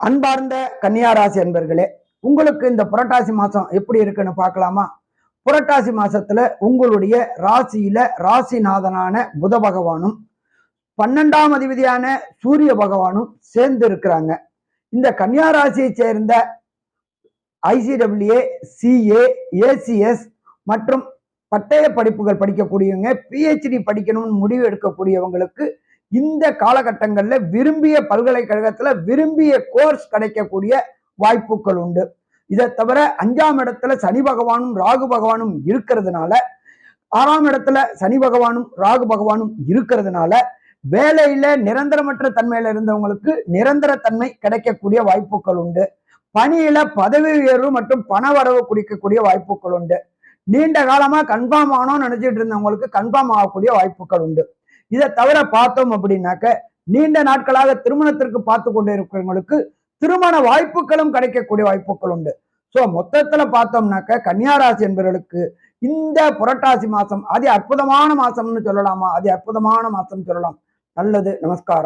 அன்பார்ந்த கன்னியாராசி அன்பர்களே உங்களுக்கு இந்த புரட்டாசி மாசம் எப்படி இருக்குன்னு பார்க்கலாமா? புரட்டாசி மாசத்துல உங்களுடைய ராசியில ராசிநாதனான புத பகவானும் பன்னெண்டாம் அதிபதியான சூரிய பகவானும் சேர்ந்து இருக்கிறாங்க. இந்த கன்னியாராசியை சேர்ந்த ஐசிடபிள்யூஏ சிஏ ஏசிஎஸ் மற்றும் பட்டய படிப்புகள் படிக்கக்கூடியவங்க பிஹெச்டி படிக்கணும்னு முடிவு எடுக்கக்கூடியவங்களுக்கு இந்த காலகட்டங்களில் விரும்பிய பல்கலைக்கழகத்துல விரும்பிய கோர்ஸ் கிடைக்கக்கூடிய வாய்ப்புகள் உண்டு. இதை தவிர அஞ்சாம் இடத்துல சனி பகவானும் ராகு பகவானும் இருக்கிறதுனால ஆறாம் இடத்துல சனி பகவானும் ராகு பகவானும் இருக்கிறதுனால வேலையில நிரந்தரமற்ற தன்மையில இருந்தவங்களுக்கு நிரந்தர தன்மை கிடைக்கக்கூடிய வாய்ப்புகள் உண்டு. பணியில பதவி உயர்வு மற்றும் பண வரவு குடிக்கக்கூடிய வாய்ப்புகள் உண்டு. நீண்ட காலமா கன்ஃபார்ம் ஆனோம்னு நினைச்சிட்டு இருந்தவங்களுக்கு கன்ஃபார்ம் ஆகக்கூடிய வாய்ப்புகள் உண்டு. இதை தவிர பார்த்தோம் அப்படின்னாக்க நீண்ட நாட்களாக திருமணத்திற்கு பார்த்து கொண்டு இருக்கிறவங்களுக்கு திருமண வாய்ப்புகளும் கிடைக்கக்கூடிய வாய்ப்புகள் உண்டு. ஸோ மொத்தத்துல பார்த்தோம்னாக்க கன்னியாராசி என்பவர்களுக்கு இந்த புரட்டாசி மாசம் அதி அற்புதமான மாசம்னு சொல்லலாமா? அதி அற்புதமான மாசம் சொல்லலாம். நல்லது. நமஸ்காரம்.